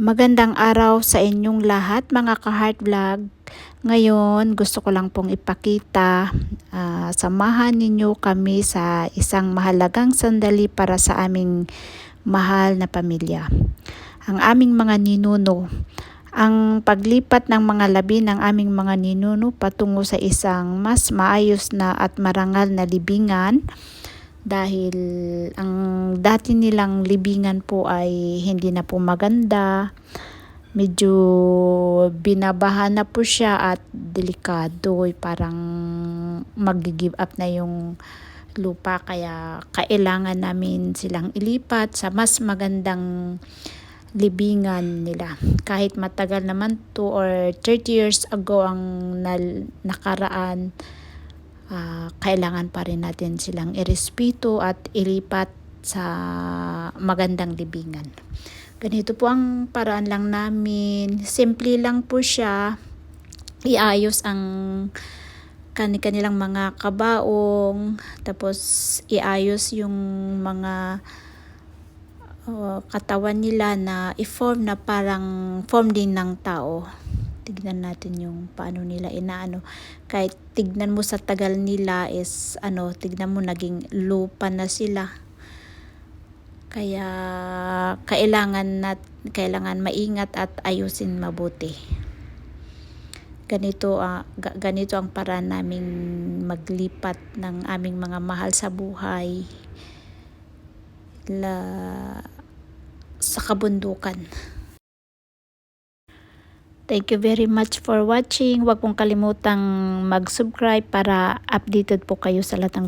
Magandang araw sa inyong lahat mga ka-heart vlog. Ngayon, gusto ko lang pong ipakita, ah, samahan ninyo kami sa isang mahalagang sandali para sa aming mahal na pamilya. Ang aming mga ninuno. Ang paglipat ng mga labi ng aming mga ninuno patungo sa isang mas maayos na at marangal na libingan dahil ang dati nilang libingan po ay hindi na po maganda. Medyo binabaha na po siya at delikado. Parang mag-give up na yung lupa kaya kailangan namin silang ilipat sa mas magandang libingan nila. Kahit matagal naman 2 or 30 years ago ang nakaraan, ah, kailangan pa rin natin silang irespeto at ilipat sa magandang libingan. Ganito po ang paraan lang namin. Simple lang po siya. Iayos ang kani-kanilang mga kabaong. Tapos iayos yung mga uh, katawan nila na i-form na parang form din ng tao. Tignan natin yung paano nila inaano. Kahit tignan mo sa tagal nila is ano, tignan mo naging lupa na sila. Kaya kailangan nat kailangan maingat at ayusin mabuti. Ganito uh, ganito ang paraan naming maglipat ng aming mga mahal sa buhay la sa kabundukan. Thank you very much for watching. Huwag pong kalimutang mag-subscribe para updated po kayo sa lahat ng